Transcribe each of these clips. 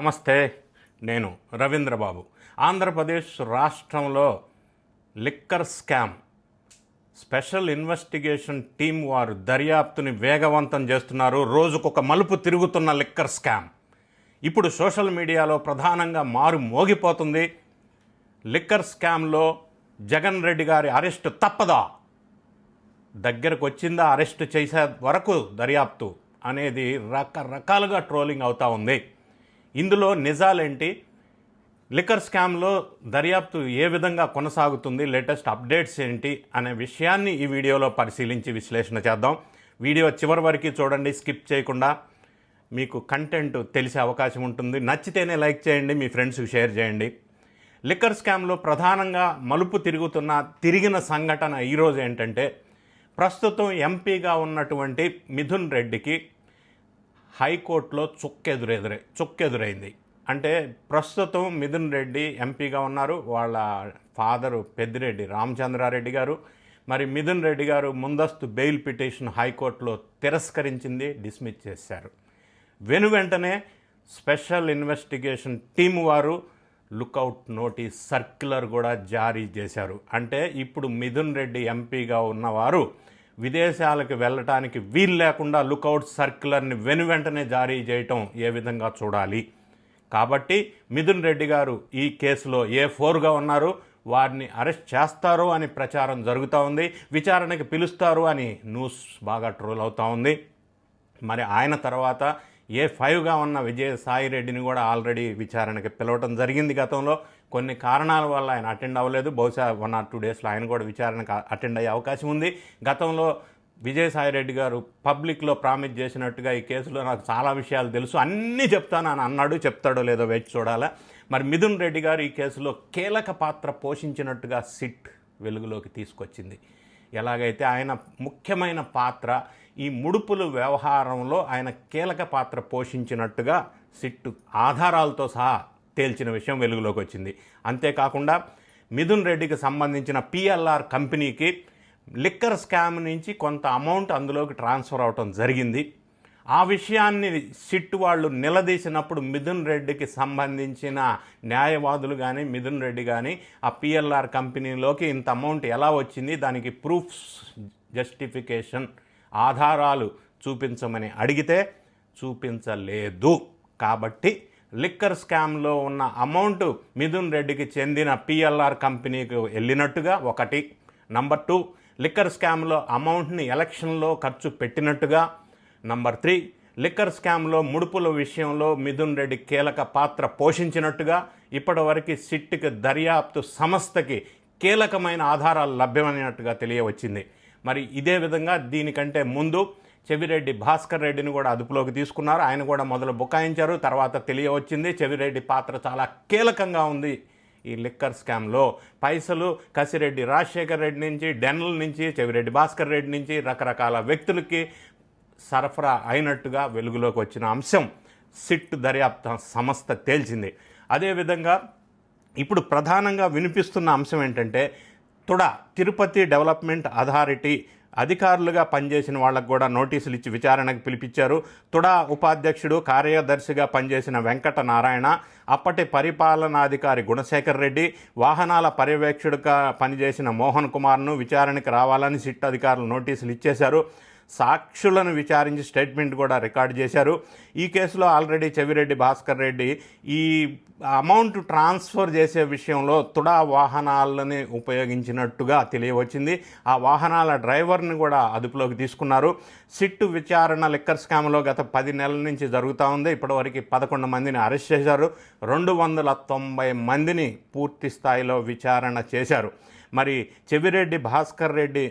నమస్తే నేను రవీంద్రబాబు. ఆంధ్రప్రదేశ్ రాష్ట్రంలో liquor scam special investigation team వారు దర్యాప్తుని వేగవంతం చేస్తున్నారు. రోజుకొక మలుపు తిరుగుతున్న లిక్కర్ స్కామ్. ఇప్పుడు సోషల్ మీడియాలో ప్రధానంగా మారు మోగిపోతుంది. లిక్కర్ స్కామ్లో జగన్ రెడ్డి గారి అరెస్ట్ తప్పదా? దగ్గరకు వచ్చిందా? అరెస్ట్ చేసే వరకు దర్యాప్తు అనేది రకరకాలుగా ట్రోలింగ్ అవుతా ఉంది. ఇందులో నిజాలేంటి? లిక్కర్ స్కామ్లో దర్యాప్తు ఏ విధంగా కొనసాగుతుంది? లేటెస్ట్ అప్డేట్స్ ఏంటి? అనే విషయాన్ని ఈ వీడియోలో పరిశీలించి విశ్లేషణ చేద్దాం. వీడియో చివరి వరకు చూడండి స్కిప్ చేయకుండా. మీకు కంటెంట్ తెలిసే అవకాశం ఉంటుంది. నచ్చితేనే లైక్ చేయండి మీ ఫ్రెండ్స్కి షేర్ చేయండి. లిక్కర్ స్కామ్లో ప్రధానంగా మలుపు తిరుగుతున్న తిరిగిన సంఘటన ఈరోజు ఏంటంటే ప్రస్తుతం ఎంపీగా ఉన్నటువంటి మిథున్ రెడ్డికి హైకోర్టులో చుక్కెదురెదురై చుక్కెదురైంది. అంటే ప్రస్తుతం మిథున్ రెడ్డి ఎంపీగా ఉన్నారు. వాళ్ళ ఫాదరు పెద్దిరెడ్డి రామచంద్రారెడ్డి గారు. మరి మిథున్ రెడ్డి గారు ముందస్తు బెయిల్ పిటిషన్ హైకోర్టులో తిరస్కరించింది డిస్మిస్ చేశారు. వెను వెంటనే స్పెషల్ ఇన్వెస్టిగేషన్ టీం వారు లుకౌట్ నోటీస్ సర్క్యులర్ కూడా జారీ చేశారు. అంటే ఇప్పుడు మిథున్ రెడ్డి ఎంపీగా ఉన్నవారు విదేశాలకు వెళ్ళటానికి వీలు లేకుండా లుకౌట్ సర్క్యులర్ని వెను వెంటనే జారీ చేయటం ఏ విధంగా చూడాలి? కాబట్టి మిథున్ రెడ్డి గారు ఈ కేసులో ఏ ఫోర్గా ఉన్నారు? వారిని అరెస్ట్ చేస్తారు అని ప్రచారం జరుగుతూ ఉంది. విచారణకి పిలుస్తారు అని న్యూస్ బాగా ట్రోల్ అవుతూ ఉంది. మరి ఆయన తర్వాత ఏ ఫైవ్గా ఉన్న విజయసాయి రెడ్డిని కూడా ఆల్రెడీ విచారణకి పిలవటం జరిగింది గతంలో. కొన్ని కారణాల వల్ల ఆయన అటెండ్ అవ్వలేదు. బహుశా వన్ ఆర్ టూ డేస్లో ఆయన కూడా విచారణకు అటెండ్ అయ్యే అవకాశం ఉంది. గతంలో విజయసాయి రెడ్డి గారు పబ్లిక్లో ప్రామిస్ చేసినట్టుగా ఈ కేసులో నాకు చాలా విషయాలు తెలుసు. అన్నీ చెప్తాను అని అన్నాడు చెప్తాడో లేదో వేచి చూడాలా. మరి మిథున్ రెడ్డి గారు ఈ కేసులో కీలక పాత్ర పోషించినట్టుగా సిట్ వెలుగులోకి తీసుకొచ్చింది. ఎలాగైతే ఆయన ముఖ్యమైన పాత్ర ఈ ముడుపులు వ్యవహారంలో ఆయన కీలక పాత్ర పోషించినట్టుగా సిట్టు ఆధారాలతో సహా తేల్చిన విషయం వెలుగులోకి వచ్చింది అంతేకాకుండా మిథున్ రెడ్డికి సంబంధించిన పిఎల్ఆర్ కంపెనీకి లిక్కర్ స్కామ్ నుంచి కొంత అమౌంట్ అందులోకి ట్రాన్స్ఫర్ అవటం జరిగింది. ఆ విషయాన్ని సిట్ వాళ్ళు నిలదీసినప్పుడు మిథున్ రెడ్డికి సంబంధించిన న్యాయవాదులు కానీ మిథున్ రెడ్డి కానీ ఆ పిఎల్ఆర్ కంపెనీలోకి ఇంత అమౌంట్ ఎలా వచ్చింది దానికి ప్రూఫ్స్ జస్టిఫికేషన్ ఆధారాలు చూపించమని అడిగితే చూపించలేదు. కాబట్టి లిక్కర్ స్కామ్లో ఉన్న అమౌంట్ మిథున్ రెడ్డికి చెందిన పిఎల్ఆర్ కంపెనీకి వెళ్ళినట్టుగా ఒకటి. నంబర్ టూ లిక్కర్ స్కామ్లో అమౌంట్ని ఎలక్షన్లో ఖర్చు పెట్టినట్టుగా. నంబర్ త్రీ లిక్కర్ స్కామ్లో ముడుపుల విషయంలో మిథున్ రెడ్డి కీలక పాత్ర పోషించినట్టుగా. ఇప్పటివరకు సిట్కి దర్యాప్తు సంస్థకి కీలకమైన ఆధారాలు లభ్యమైనట్టుగా తెలియవచ్చింది. మరి ఇదే విధంగా దీనికంటే ముందు చెవిరెడ్డి భాస్కర్ రెడ్డిని కూడా అదుపులోకి తీసుకున్నారు. ఆయన కూడా మొదలు బుకాయించారు. తర్వాత తెలియవచ్చింది. చెవిరెడ్డి పాత్ర చాలా కీలకంగా ఉంది ఈ లిక్కర్ స్కామ్లో. పైసలు కసిరెడ్డి రాజశేఖర్ రెడ్డి నుంచి డెన్నల్ నుంచి చెవిరెడ్డి భాస్కర్ రెడ్డి నుంచి రకరకాల వ్యక్తులకి సరఫరా అయినట్టుగా వెలుగులోకి వచ్చిన అంశం సిట్ దర్యాప్తు సంస్థ తేల్చింది. అదేవిధంగా ఇప్పుడు ప్రధానంగా వినిపిస్తున్న అంశం ఏంటంటే తుడ తిరుపతి డెవలప్మెంట్ అథారిటీ అధికారులుగా పనిచేసిన వాళ్ళకు కూడా నోటీసులు ఇచ్చి విచారణకు పిలిపించారు. తుడా ఉపాధ్యక్షుడు కార్యదర్శిగా పనిచేసిన వెంకట నారాయణ అప్పటి పరిపాలనాధికారి గుణశేఖర్ రెడ్డి వాహనాల పర్యవేక్షకుడిగా పనిచేసిన మోహన్ కుమార్ను విచారణకు రావాలని సిట్ అధికారులు నోటీసులు ఇచ్చేశారు. సాక్షులను విచారించి స్టేట్మెంట్ కూడా రికార్డు చేశారు. ఈ కేసులో ఆల్రెడీ చెవిరెడ్డి భాస్కర్ రెడ్డి ఈ అమౌంట్ ట్రాన్స్ఫర్ చేసే విషయంలో తుడా వాహనాలని ఉపయోగించినట్టుగా తెలియవచ్చింది. ఆ వాహనాల డ్రైవర్ని కూడా అదుపులోకి తీసుకున్నారు. సిట్టు విచారణ లిక్కర్ స్కామ్లో గత పది నెలల నుంచి జరుగుతూ ఉంది. ఇప్పటివరకు పదకొండు మందిని అరెస్ట్ చేశారు. రెండు వందల తొంభై మందిని పూర్తి స్థాయిలో విచారణ చేశారు. మరి చెవిరెడ్డి భాస్కర్ రెడ్డి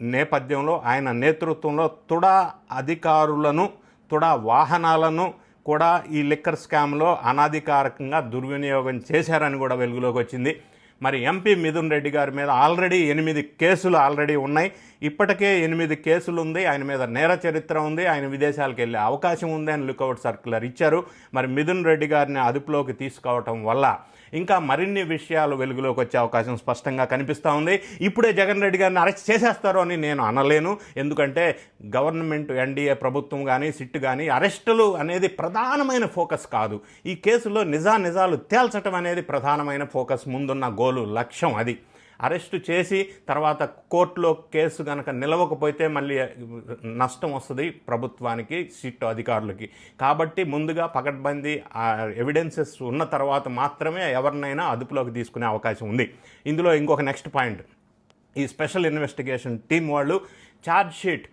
నేపథ్యంలో ఆయన నేతృత్వంలో తుడా అధికారులను తుడా వాహనాలను కూడా ఈ లిక్కర్ స్కామ్లో అనాధికారికంగా దుర్వినియోగం చేశారని కూడా వెలుగులోకి వచ్చింది. మరి ఎంపీ మిథున్ రెడ్డి గారి మీద ఆల్రెడీ ఎనిమిది కేసులు ఆల్రెడీ ఉన్నాయి. ఇప్పటికే ఎనిమిది కేసులు ఉంది. ఆయన మీద నేర చరిత్ర ఉంది. ఆయన విదేశాలకు వెళ్ళే అవకాశం ఉంది అని లుకౌట్ సర్క్యులర్ ఇచ్చారు. మరి మిథున్ రెడ్డి గారిని అదుపులోకి తీసుకోవటం వల్ల ఇంకా మరిన్ని విషయాలు వెలుగులోకి వచ్చే అవకాశం స్పష్టంగా కనిపిస్తూ ఉంది. ఇప్పుడే జగన్ రెడ్డి గారిని అరెస్ట్ చేసేస్తారు అని నేను అనలేను. ఎందుకంటే గవర్నమెంట్ ఎన్డీఏ ప్రభుత్వం కానీ సిట్ కానీ అరెస్టులు అనేది ప్రధానమైన ఫోకస్ కాదు. ఈ కేసులో నిజా నిజాలు తేల్చడం అనేది ప్రధానమైన ఫోకస్ ముందున్న గోలు లక్ష్యం అది. అరెస్టు చేసి తర్వాత కోర్టులో కేసు కనుక నిలవకపోతే మళ్ళీ నష్టం వస్తుంది ప్రభుత్వానికి సిట్ అధికారులకి. కాబట్టి ముందుగా పకడ్బందీ ఎవిడెన్సెస్ ఉన్న తర్వాత మాత్రమే ఎవరినైనా అదుపులోకి తీసుకునే అవకాశం ఉంది. ఇందులో ఇంకొక నెక్స్ట్ పాయింట్ ఈ స్పెషల్ ఇన్వెస్టిగేషన్ టీం వాళ్ళు ఛార్జ్ షీట్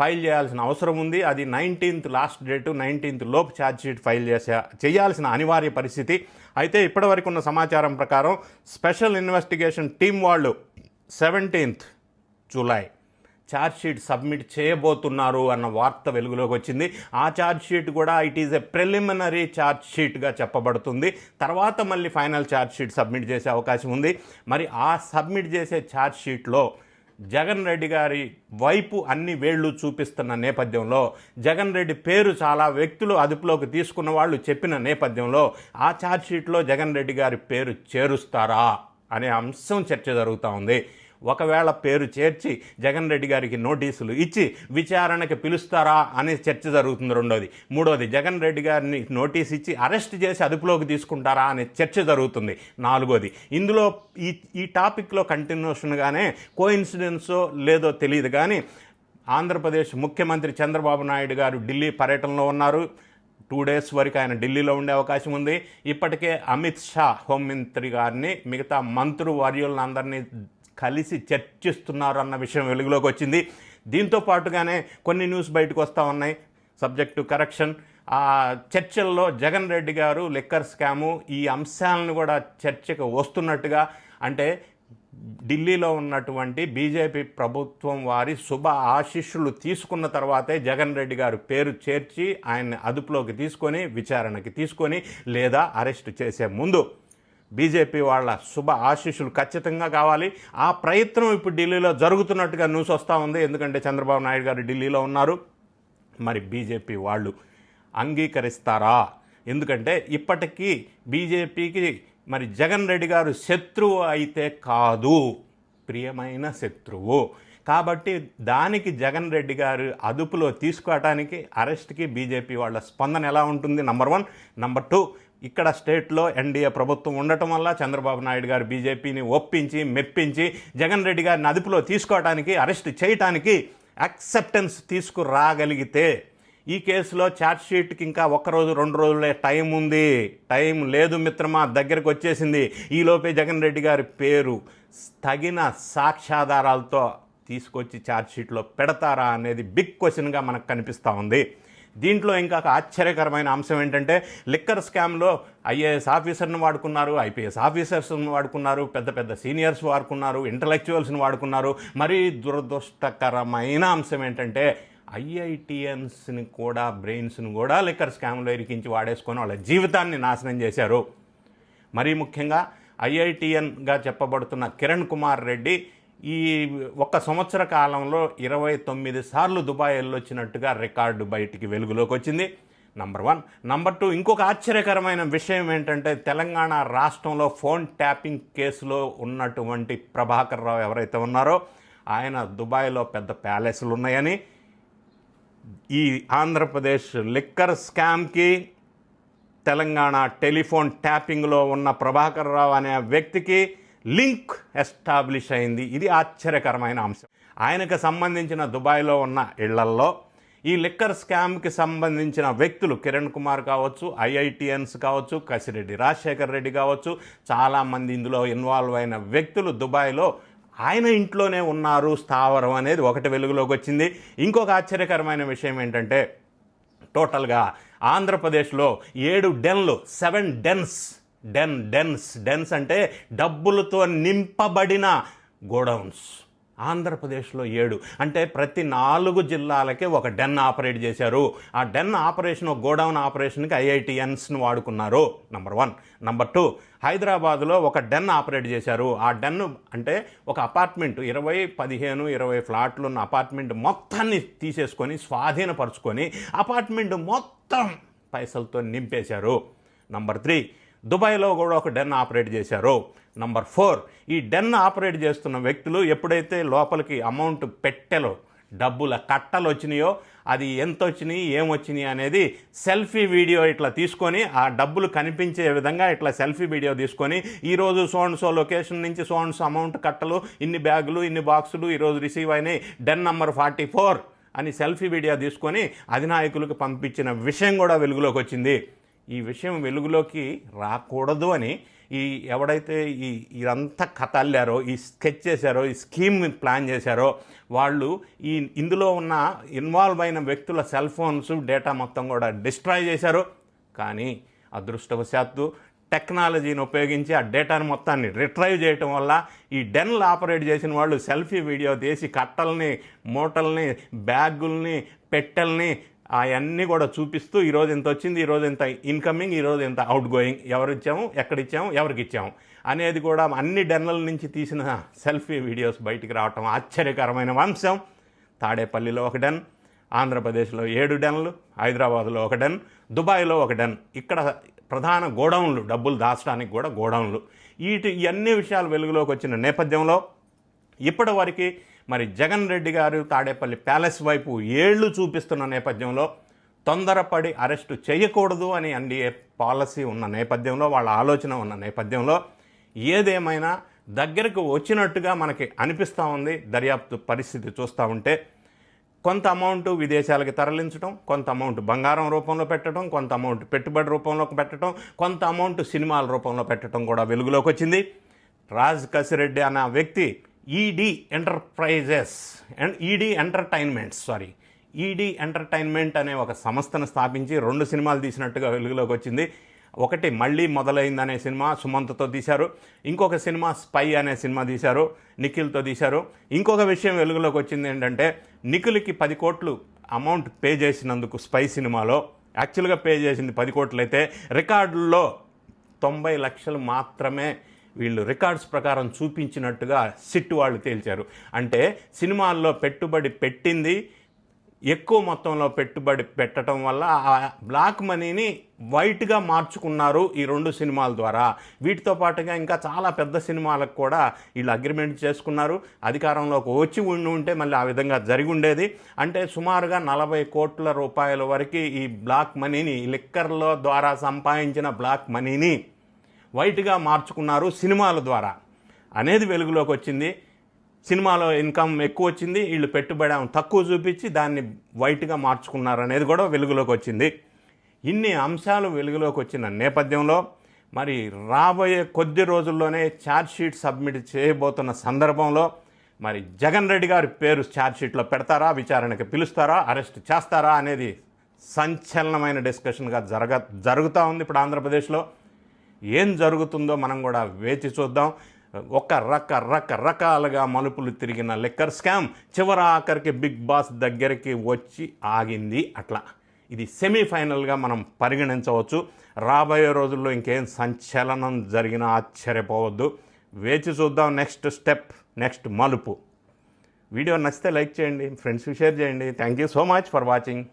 ఫైల్ చేయాల్సిన అవసరం ఉంది. అది నైన్టీన్త్ లాస్ట్ డేటు నైన్టీన్త్ లోపు ఛార్జ్షీట్ ఫైల్ చేసే చేయాల్సిన అనివార్య పరిస్థితి. అయితే ఇప్పటివరకు ఉన్న సమాచారం ప్రకారం స్పెషల్ ఇన్వెస్టిగేషన్ టీం వాళ్ళు seventeenth July charge sheet submit చేయబోతున్నారు అన్న వార్త వెలుగులోకి వచ్చింది. ఆ ఛార్జ్షీట్ కూడా ఇట్ ఈజ్ ఎ ప్రిలిమినరీ ఛార్జ్షీట్గా చెప్పబడుతుంది. తర్వాత మళ్ళీ ఫైనల్ ఛార్జ్షీట్ సబ్మిట్ చేసే అవకాశం ఉంది. మరి ఆ సబ్మిట్ చేసే ఛార్జ్షీట్లో షీట్లో జగన్ రెడ్డి గారి వైపు అన్ని వేళ్ళు చూపిస్తున్న నేపథ్యంలో జగన్ రెడ్డి పేరు చాలా వ్యక్తులు అదుపులోకి తీసుకున్న వాళ్ళు చెప్పిన నేపథ్యంలో ఆ ఛార్జ్షీట్లో జగన్ రెడ్డి గారి పేరు చేరుస్తారా అనే అంశం చర్చ జరుగుతూ ఉంది. ఒకవేళ పేరు చేర్చి జగన్ రెడ్డి గారికి నోటీసులు ఇచ్చి విచారణకి పిలుస్తారా అనే చర్చ జరుగుతుంది రెండోది. మూడోది జగన్ రెడ్డి గారిని నోటీస్ ఇచ్చి అరెస్ట్ చేసి అదుపులోకి తీసుకుంటారా అనే చర్చ జరుగుతుంది. నాలుగోది ఇందులో ఈ ఈ టాపిక్లో కంటిన్యూషన్గానే కోఇన్సిడెన్సో లేదో తెలియదు కానీ ఆంధ్రప్రదేశ్ ముఖ్యమంత్రి చంద్రబాబు నాయుడు గారు ఢిల్లీ పర్యటనలో ఉన్నారు. టూ డేస్ వరకు ఆయన ఢిల్లీలో ఉండే అవకాశం ఉంది. ఇప్పటికే అమిత్ షా హోంమంత్రి గారిని మిగతా మంత్రు వర్యులందరినీ కలిసి చర్చిస్తున్నారు అన్న విషయం వెలుగులోకి వచ్చింది. దీంతో పాటుగానే కొన్ని న్యూస్ బయటకు వస్తూ ఉన్నాయి. Subject correction. ఆ చర్చల్లో జగన్ రెడ్డి గారు లిక్కర్ స్కాము ఈ అంశాలను కూడా చర్చకు వస్తున్నట్టుగా అంటే ఢిల్లీలో ఉన్నటువంటి బీజేపీ ప్రభుత్వం వారి శుభ ఆశీస్సులు తీసుకున్న తర్వాతే జగన్ రెడ్డి గారు పేరు చేర్చి ఆయన్ని అదుపులోకి తీసుకొని విచారణకి తీసుకొని లేదా అరెస్ట్ చేసే ముందు బీజేపీ వాళ్ళ శుభ ఆశీస్సులు ఖచ్చితంగా కావాలి. ఆ ప్రయత్నం ఇప్పుడు ఢిల్లీలో జరుగుతున్నట్టుగా న్యూస్ వస్తూ ఉంది. ఎందుకంటే చంద్రబాబు నాయుడు గారు ఢిల్లీలో ఉన్నారు. మరి బీజేపీ వాళ్ళు అంగీకరిస్తారా? ఎందుకంటే ఇప్పటికీ బీజేపీకి మరి జగన్ రెడ్డి గారు శత్రువు అయితే కాదు. ప్రియమైన శత్రువు. కాబట్టి దానికి జగన్ రెడ్డి గారు అదుపులో తీసుకోవటానికి అరెస్ట్కి బీజేపీ వాళ్ళ స్పందన ఎలా ఉంటుంది? నంబర్ వన్ నంబర్ టూ ఇక్కడ స్టేట్లో ఎన్డీఏ ప్రభుత్వం ఉండటం వల్ల చంద్రబాబు నాయుడు గారు బీజేపీని ఒప్పించి మెప్పించి జగన్ రెడ్డి గారిని అదుపులో తీసుకోవడానికి అరెస్ట్ చేయటానికి యాక్సెప్టెన్స్ తీసుకురాగలిగితే ఈ కేసులో ఛార్జ్షీట్కి ఇంకా ఒక్కరోజు రెండు రోజులే టైం ఉంది. టైం లేదు మిత్రమా దగ్గరకు వచ్చేసింది. ఈలోపే జగన్ రెడ్డి గారి పేరు తగిన సాక్ష్యాధారాలతో తీసుకొచ్చి ఛార్జ్షీట్లో పెడతారా అనేది బిగ్ క్వశ్చన్గా మనకు కనిపిస్తూ ఉంది. దీంట్లో ఇంకా ఒక ఆశ్చర్యకరమైన అంశం ఏంటంటే లిక్కర్ స్కామ్లో ఐఏఎస్ ఆఫీసర్ను వాడుకున్నారు ఐపీఎస్ ఆఫీసర్స్ను వాడుకున్నారు పెద్ద పెద్ద సీనియర్స్ వాడుకున్నారు ఇంటలెక్చువల్స్ని వాడుకున్నారు. మరీ దురదృష్టకరమైన అంశం ఏంటంటే ఐఐటిఎన్స్ని కూడా బ్రెయిన్స్ని కూడా లిక్కర్ స్కామ్లో ఇరికించి వాడేసుకొని వాళ్ళ జీవితాన్ని నాశనం చేశారు. మరీ ముఖ్యంగా ఐఐటిఎన్గా చెప్పబడుతున్న కిరణ్ కుమార్ రెడ్డి ఈ ఒక్క సంవత్సర కాలంలో ఇరవై తొమ్మిది సార్లు దుబాయ్ వెళ్ళొచ్చినట్టుగా రికార్డు బయటికి వెలుగులోకి వచ్చింది. నంబర్ వన్ నంబర్ టూ ఇంకొక ఆశ్చర్యకరమైన విషయం ఏంటంటే తెలంగాణ రాష్ట్రంలో ఫోన్ ట్యాపింగ్ కేసులో ఉన్నటువంటి ప్రభాకర్ రావు ఎవరైతే ఉన్నారో ఆయన దుబాయ్లో పెద్ద ప్యాలెస్లు ఉన్నాయని. ఈ ఆంధ్రప్రదేశ్ లిక్కర్ స్కామ్కి తెలంగాణ టెలిఫోన్ ట్యాపింగ్లో ఉన్న ప్రభాకర్ రావు అనే వ్యక్తికి లింక్ ఎస్టాబ్లిష్ అయింది. ఇది ఆశ్చర్యకరమైన అంశం. ఆయనకు సంబంధించిన దుబాయ్లో ఉన్న ఇళ్ళల్లో ఈ లిక్కర్ స్కామ్కి సంబంధించిన వ్యక్తులు కిరణ్ కుమార్ కావచ్చు ఐఐటిఎన్స్ కావచ్చు కసిరెడ్డి రాజశేఖర్ రెడ్డి కావచ్చు చాలామంది ఇందులో ఇన్వాల్వ్ అయిన వ్యక్తులు దుబాయ్లో ఆయన ఇంట్లోనే ఉన్నారు. స్థావరం అనేది ఒకటి వెలుగులోకి వచ్చింది. ఇంకొక ఆశ్చర్యకరమైన విషయం ఏంటంటే టోటల్గా ఆంధ్రప్రదేశ్లో ఏడు డెన్లు seven dens den dens dens అంటే డబ్బులతో నింపబడిన గోడౌన్స్. ఆంధ్రప్రదేశ్లో ఏడు. అంటే ప్రతి నాలుగు జిల్లాలకే ఒక డెన్ ఆపరేట్ చేశారు. ఆ డెన్ ఆపరేషన్ గోడౌన్ ఆపరేషన్కి ఐఐటిఎన్స్ను వాడుకున్నారు. నంబర్ వన్ నంబర్ టూ హైదరాబాద్లో ఒక డెన్ ఆపరేట్ చేశారు. ఆ డెన్ అంటే ఒక అపార్ట్మెంట్ ఇరవై పదిహేను ఇరవై ఫ్లాట్లు ఉన్న అపార్ట్మెంట్ మొత్తాన్ని తీసేసుకొని స్వాధీనపరుచుకొని అపార్ట్మెంట్ మొత్తం పైసలతో నింపేశారు. నంబర్ త్రీ దుబాయ్లో కూడా ఒక డెన్ ఆపరేట్ చేశారు. నంబర్ ఫోర్ ఈ డెన్ ఆపరేట్ చేస్తున్న వ్యక్తులు ఎప్పుడైతే లోపలికి అమౌంట్ పెట్టెలో డబ్బుల కట్టలు వచ్చినాయో అది ఎంత వచ్చినాయి ఏమొచ్చినాయి అనేది సెల్ఫీ వీడియో ఇట్లా తీసుకొని ఆ డబ్బులు కనిపించే విధంగా ఇట్లా సెల్ఫీ వీడియో తీసుకొని ఈరోజు సోన్ సో లొకేషన్ నుంచి సోన్ సో అమౌంట్ కట్టలు ఇన్ని బ్యాగులు ఇన్ని బాక్సులు ఈరోజు రిసీవ్ అయినాయి డెన్ నంబర్ ఫార్టీ ఫోర్ అని సెల్ఫీ వీడియో తీసుకొని అధినాయకులకు పంపించిన విషయం కూడా వెలుగులోకి వచ్చింది. ఈ విషయం వెలుగులోకి రాకూడదు అని ఈ ఎవడైతే ఈ ఇదంతా కథ అల్లారో ఈ స్కెచ్ చేశారో ఈ స్కీమ్ ప్లాన్ చేశారో వాళ్ళు ఈ ఇందులో ఉన్న ఇన్వాల్వ్ అయిన వ్యక్తుల సెల్ ఫోన్స్ డేటా మొత్తం కూడా డిస్ట్రాయ్ చేశారు. కానీ అదృష్టవశాత్తు టెక్నాలజీని ఉపయోగించి ఆ డేటాను మొత్తాన్ని రిట్రైవ్ చేయటం వల్ల ఈ డెన్లు ఆపరేట్ చేసిన వాళ్ళు సెల్ఫీ వీడియో తీసి కట్టల్ని మూటల్ని బ్యాగుల్ని పెట్టెల్ని అవన్నీ కూడా చూపిస్తూ ఈరోజు ఎంత వచ్చింది ఈరోజు ఎంత ఇన్కమింగ్ ఈరోజు ఎంత అవుట్ గోయింగ్ ఎవరు ఇచ్చాము ఎక్కడ ఇచ్చాము ఎవరికి ఇచ్చాము అనేది కూడా అన్ని డెన్ల నుంచి తీసిన సెల్ఫీ వీడియోస్ బయటికి రావటం ఆశ్చర్యకరమైన అంశం తాడేపల్లిలో ఒక డెన్ ఆంధ్రప్రదేశ్లో ఏడు డెన్లు హైదరాబాద్లో ఒక డెన్ దుబాయ్లో ఒక డెన్. ఇక్కడ ప్రధాన గోడౌన్లు డబ్బులు దాచడానికి కూడా గోడౌన్లు. వీటి ఇవన్నీ విషయాలు వెలుగులోకి వచ్చిన నేపథ్యంలో ఇప్పటి వరకు మరి జగన్ రెడ్డి గారు తాడేపల్లి ప్యాలెస్ వైపు ఏళ్ళు చూపిస్తున్న నేపథ్యంలో తొందరపడి అరెస్టు చేయకూడదు అని ఎన్డీఏ పాలసీ ఉన్న నేపథ్యంలో వాళ్ళ ఆలోచన ఉన్న నేపథ్యంలో ఏదేమైనా దగ్గరకు వచ్చినట్టుగా మనకి అనిపిస్తూ ఉంది. దర్యాప్తు పరిస్థితి చూస్తూ ఉంటే కొంత అమౌంట్ విదేశాలకి తరలించడం కొంత అమౌంట్ బంగారం రూపంలో పెట్టడం కొంత అమౌంట్ పెట్టుబడి రూపంలో పెట్టడం కొంత అమౌంట్ సినిమాల రూపంలో పెట్టడం కూడా వెలుగులోకి వచ్చింది. రాజ్ కసిరెడ్డి అన్న వ్యక్తి ED enterprises and ED entertainments sorry ED entertainment అనే ఒక సంస్థను స్థాపించి రెండు సినిమాలు తీసినట్టుగా వెలుగులోకి వచ్చింది. ఒకటి మళ్ళీ మొదలైందనే సినిమా సుమంత్తో తీశారు. ఇంకొక సినిమా స్పై అనే సినిమా తీశారు నిఖిల్తో తీశారు. ఇంకొక విషయం వెలుగులోకి వచ్చింది ఏంటంటే నిఖిల్కి పది కోట్లు అమౌంట్ పే చేసినందుకు స్పై సినిమాలో యాక్చువల్గా పే చేసింది పది కోట్లు అయితే రికార్డుల్లో తొంభై లక్షలు మాత్రమే వీళ్ళు రికార్డ్స్ ప్రకారం చూపించినట్టుగా సిట్ వాళ్ళు తేల్చారు. అంటే సినిమాల్లో పెట్టుబడి పెట్టింది ఎక్కువ మొత్తంలో పెట్టుబడి పెట్టడం వల్ల ఆ బ్లాక్ మనీని వైట్గా మార్చుకున్నారు ఈ రెండు సినిమాల ద్వారా. వీటితో పాటుగా ఇంకా చాలా పెద్ద సినిమాలకు కూడా వీళ్ళు అగ్రిమెంట్ చేసుకున్నారు. అధికారంలోకి వచ్చి ఉండి ఉంటే మళ్ళీ ఆ విధంగా జరిగి ఉండేది. అంటే సుమారుగా నలభై కోట్ల రూపాయల వరకు ఈ బ్లాక్ మనీని లిక్కర్లో ద్వారా సంపాదించిన బ్లాక్ మనీని వైట్గా మార్చుకున్నారు సినిమాల ద్వారా. అనేది వెలుగులోకి వచ్చింది. సినిమాలో ఇన్కమ్ ఎక్కువ వచ్చింది. వీళ్ళు పెట్టుబడి తక్కువ చూపించి దాన్ని వైట్గా మార్చుకున్నారు అనేది కూడా వెలుగులోకి వచ్చింది. ఇన్ని అంశాలు వెలుగులోకి వచ్చిన నేపథ్యంలో మరి రాబోయే కొద్ది రోజుల్లోనే ఛార్జ్షీట్ సబ్మిట్ చేయబోతున్న సందర్భంలో మరి జగన్ రెడ్డి గారి పేరు ఛార్జ్షీట్లో పెడతారా? విచారణకి పిలుస్తారా? అరెస్ట్ చేస్తారా? అనేది సంచలనమైన డిస్కషన్గా జరగ జరుగుతూ ఉంది ఇప్పుడు ఆంధ్రప్రదేశ్లో. ఏం జరుగుతుందో మనం కూడా వేచి చూద్దాం. ఒక రక రక రకాలుగా మలుపులు తిరిగిన లిక్కర్ స్కామ్ చివర ఆఖరికి బిగ్ బాస్ దగ్గరికి వచ్చి ఆగింది అట్లా. ఇది సెమీఫైనల్గా మనం పరిగణించవచ్చు. రాబోయే రోజుల్లో ఇంకేం సంచలనం జరిగినా ఆశ్చర్యపోవద్దు. వేచి చూద్దాం నెక్స్ట్ స్టెప్ నెక్స్ట్ మలుపు. వీడియో నచ్చితే లైక్ చేయండి ఫ్రెండ్స్కి షేర్ చేయండి. Thank you so much for watching.